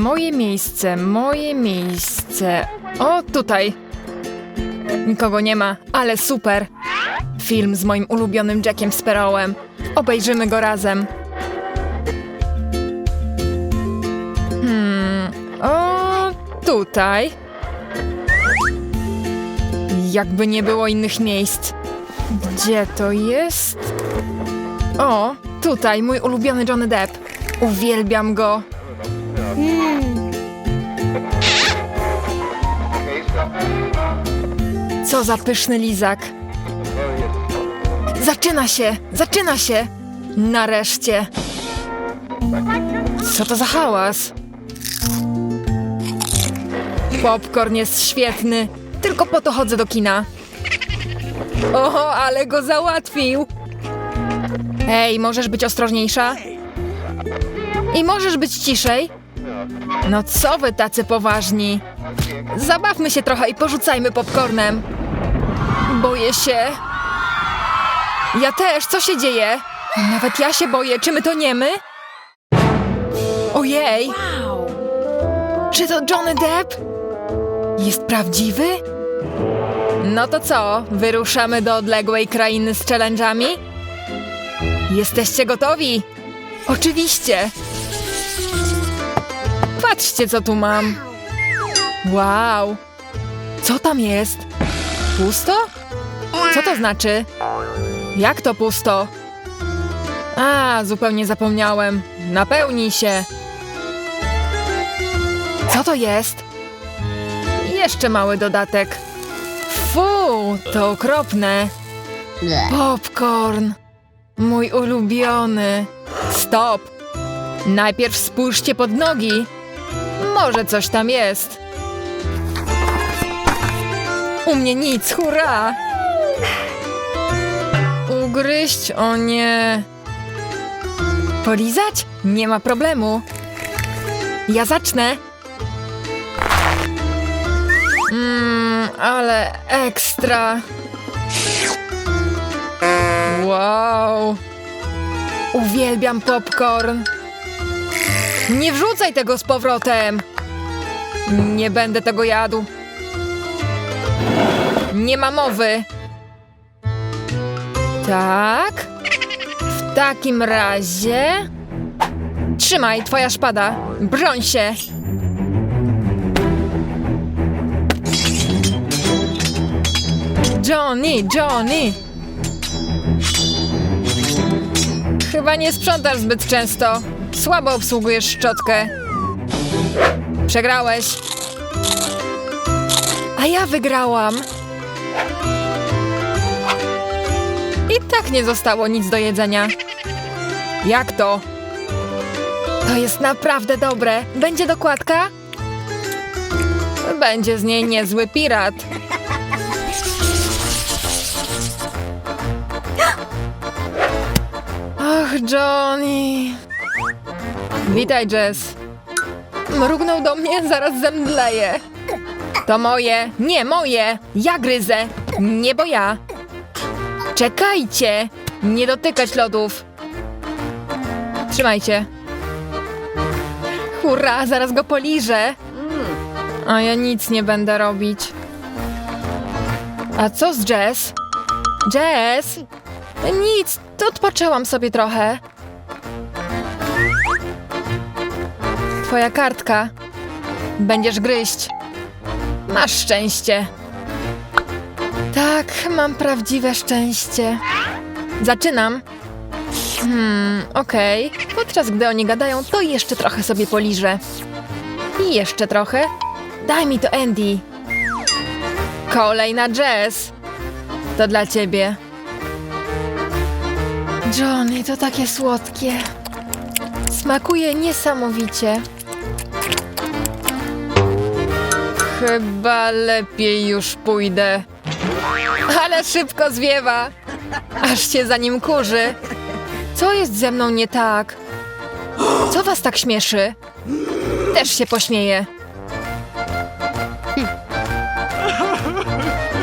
Moje miejsce, moje miejsce. O, tutaj. Nikogo nie ma, ale super. Film z moim ulubionym Jackiem Sparrowem. Obejrzymy go razem. Hmm, o, tutaj. Jakby nie było innych miejsc. Gdzie to jest? O, tutaj mój ulubiony Johnny Depp. Uwielbiam go. Co za pyszny lizak. Zaczyna się, zaczyna się. Nareszcie. Co to za hałas? Popcorn jest świetny. Tylko po to chodzę do kina. Oho, ale go załatwił. Ej, możesz być ostrożniejsza? I możesz być ciszej? No co wy tacy poważni? Zabawmy się trochę i porzucajmy popcornem. Boję się. Ja też, co się dzieje? Nawet ja się boję, czy my to nie my? Ojej! Czy to Johnny Depp? Jest prawdziwy? No to co, wyruszamy do odległej krainy z challenge'ami? Jesteście gotowi? Oczywiście! Patrzcie, co tu mam. Wow! Co tam jest? Pusto? Co to znaczy? Jak to pusto? A, zupełnie zapomniałem. Napełnij się. Co to jest? Jeszcze mały dodatek. Fu, to okropne. Popcorn. Mój ulubiony. Stop. Najpierw spójrzcie pod nogi. Może coś tam jest. U mnie nic, hurra! Ugryźć? O nie. Polizać? Nie ma problemu. Ja zacznę. Mmm, ale ekstra. Wow. Uwielbiam popcorn. Nie wrzucaj tego z powrotem. Nie będę tego jadł. Nie ma mowy. Tak. W takim razie. Trzymaj, twoja szpada. Broń się. Johnny, Johnny. Chyba nie sprzątasz zbyt często. Słabo obsługujesz szczotkę. Przegrałeś. A ja wygrałam. Tak nie zostało nic do jedzenia. Jak to? To jest naprawdę dobre. Będzie dokładka? Będzie z niej niezły pirat. Och, Johnny. Witaj, Jess. Mrugnął do mnie, zaraz zemdleję. To moje, nie moje. Ja gryzę. Nie, bo ja. Czekajcie. Nie dotykać lodów. Trzymajcie. Hurra, zaraz go poliżę. A ja nic nie będę robić. A co z Jess? Jess? Nic, to odpoczęłam sobie trochę. Twoja kartka. Będziesz gryźć. Masz szczęście. Tak, mam prawdziwe szczęście. Zaczynam. Hmm, okej. Podczas gdy oni gadają, to jeszcze trochę sobie poliżę. I jeszcze trochę. Daj mi to Andy. Kolejna Jess. To dla ciebie. Johnny, to takie słodkie. Smakuje niesamowicie. Chyba lepiej już pójdę. Ale szybko zwiewa. Aż się za nim kurzy. Co jest ze mną nie tak? Co was tak śmieszy? Też się pośmieję.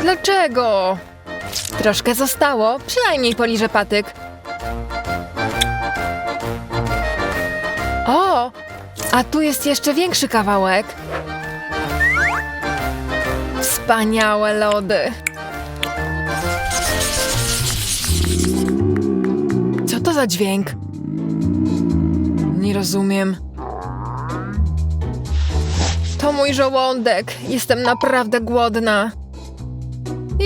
Dlaczego? Troszkę zostało, przynajmniej poliżę patyk. O, A tu jest jeszcze większy kawałek. Wspaniałe lody. Za dźwięk? Nie rozumiem. To mój żołądek. Jestem naprawdę głodna.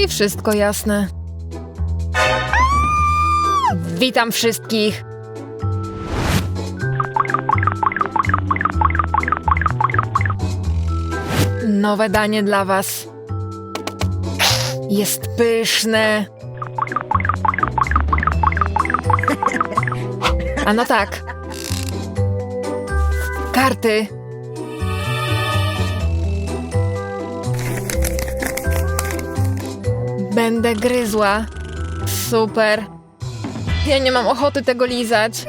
I wszystko jasne. Witam wszystkich. Nowe danie dla was. Jest pyszne. A no tak. Karty. Będę gryzła. Super. Ja nie mam ochoty tego lizać.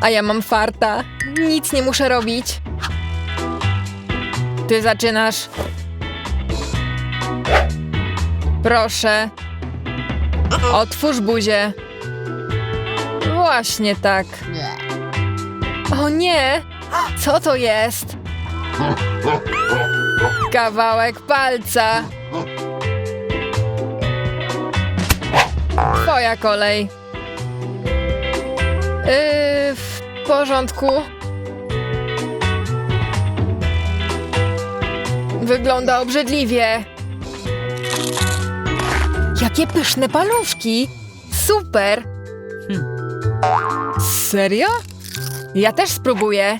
A ja mam farta. Nic nie muszę robić. Ty zaczynasz. Proszę. Otwórz buzię. Właśnie tak. O nie! Co to jest? Kawałek palca. Twoja kolej. Yy, w porządku. Wygląda obrzydliwie. Jakie pyszne paluszki! Super! Serio? Ja też spróbuję.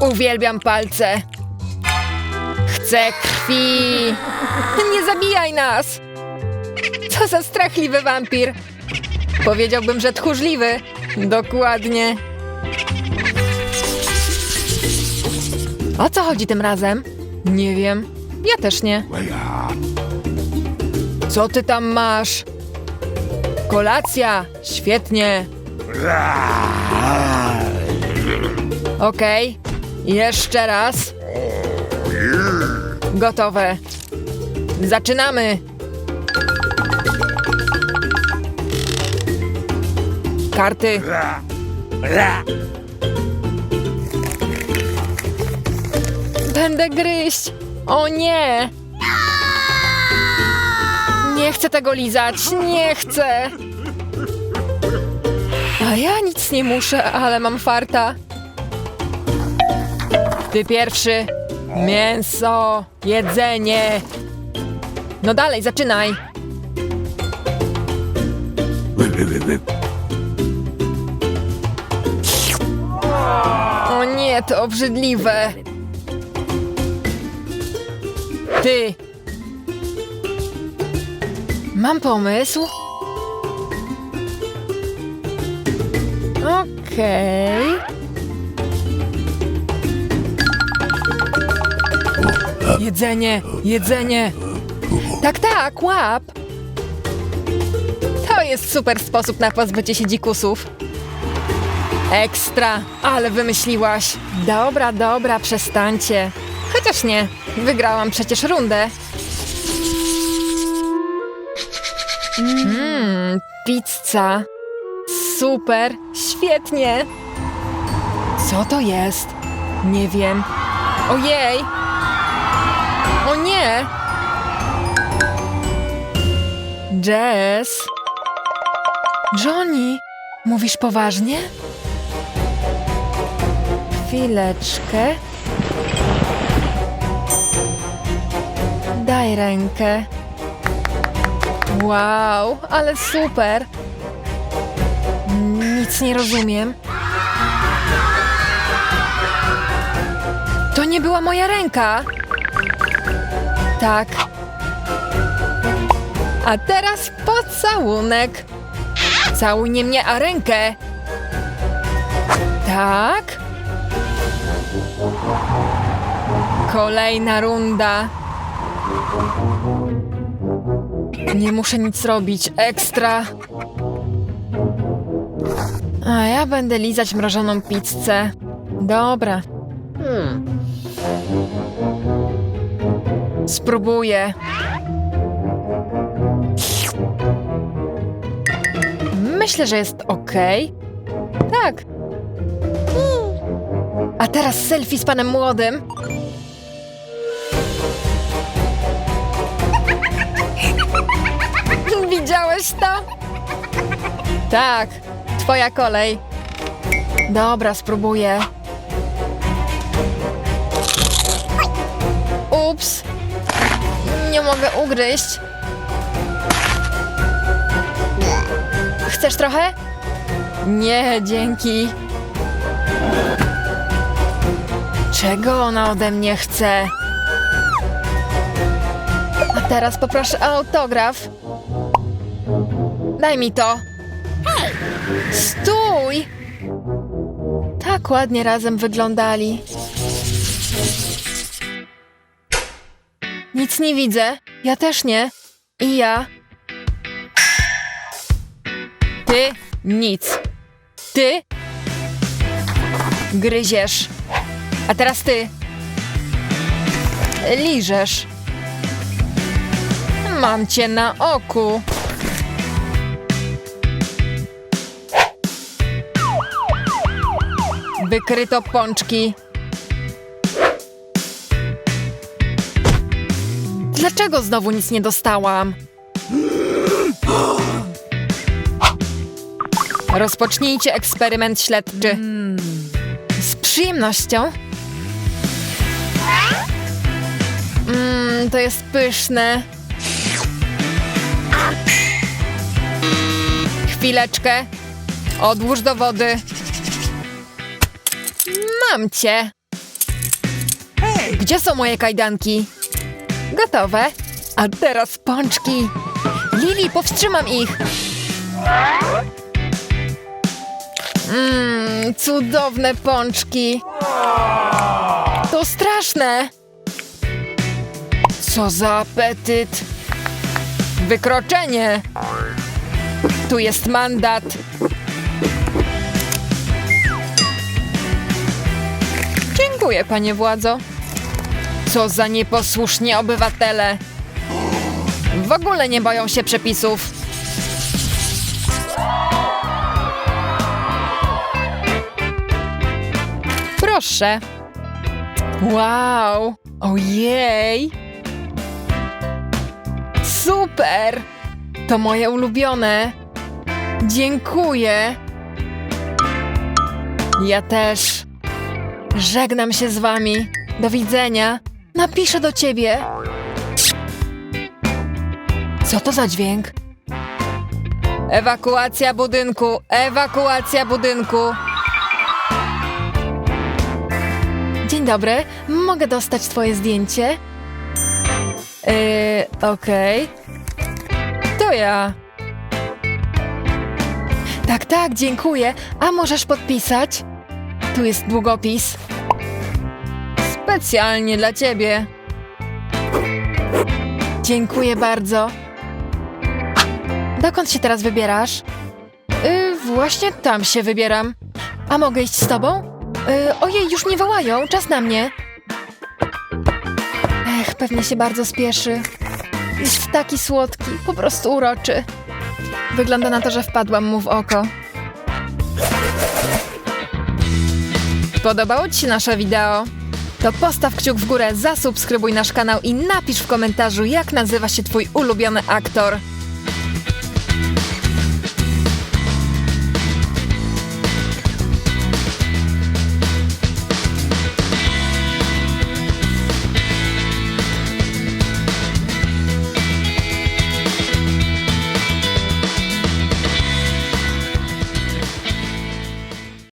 Uwielbiam palce. Chcę krwi. Nie zabijaj nas! Co za strachliwy wampir. Powiedziałbym, że tchórzliwy. Dokładnie. O co chodzi tym razem? Nie wiem. Ja też nie. Co ty tam masz? Kolacja! Świetnie! Okej. Jeszcze raz. Gotowe. Zaczynamy! Karty. Będę gryźć. O nie! Nie chcę tego lizać. Nie chcę. A ja nic nie muszę, ale mam farta. Ty pierwszy. Mięso, jedzenie. No dalej, zaczynaj. O nie, to obrzydliwe. Ty. Mam pomysł. Okej. Jedzenie, jedzenie. Tak, tak, łap. To jest super sposób na pozbycie się dzikusów. Ekstra, ale wymyśliłaś. Dobra, dobra, przestańcie. Chociaż nie, wygrałam przecież rundę. Mmm, pizza. Super, świetnie. Co to jest? Nie wiem. Ojej! O nie! Jess? Johnny, mówisz poważnie? Chwileczkę. Daj rękę. Wow, ale super. Nic nie rozumiem. To nie była moja ręka. Tak. A teraz pocałunek. Całuj nie mnie, a rękę. Tak. Kolejna runda. Nie muszę nic robić. Ekstra. A ja będę lizać mrożoną pizzę. Dobra. Spróbuję. Myślę, że jest ok. Tak. A teraz selfie z panem młodym. Widziałeś to? Tak, twoja kolej. Dobra, spróbuję. Ups. Nie mogę ugryźć. Chcesz trochę? Nie, dzięki. Czego ona ode mnie chce? A teraz poproszę o autograf. Daj mi to. Stój! Tak ładnie razem wyglądali. Nic nie widzę. Ja też nie. I ja. Ty nic. Ty gryziesz. A teraz ty liżesz. Mam cię na oku. Wykryto pączki. Dlaczego znowu nic nie dostałam? Rozpocznijcie eksperyment śledczy. Z przyjemnością. Mmm, to jest pyszne. Chwileczkę. Odłóż do wody. Mam cię. Gdzie są moje kajdanki? Gotowe. A teraz pączki. Lili, powstrzymam ich. Mmm, cudowne pączki. To straszne. Co za apetyt. Wykroczenie. Tu jest mandat. Dziękuję, panie władzo. Co za nieposłuszni obywatele. W ogóle nie boją się przepisów. Proszę. Wow! Ojej! Super! To moje ulubione. Dziękuję. Ja też. Żegnam się z wami. Do widzenia. Napiszę do ciebie. Co to za dźwięk? Ewakuacja budynku! Ewakuacja budynku! Dzień dobry. Mogę dostać twoje zdjęcie? Yy, okej. To ja. Tak, tak, dziękuję. A możesz podpisać? Tu jest długopis. Specjalnie dla ciebie. Dziękuję bardzo. Dokąd się teraz wybierasz? Yy, właśnie tam się wybieram. A mogę iść z tobą? Yy, ojej, już nie wołają, czas na mnie. Ech, pewnie się bardzo spieszy. Jest taki słodki, po prostu uroczy. Wygląda na to, że wpadłam mu w oko. Podobało Ci się nasze wideo? To postaw kciuk w górę, zasubskrybuj nasz kanał i napisz w komentarzu, jak nazywa się Twój ulubiony aktor.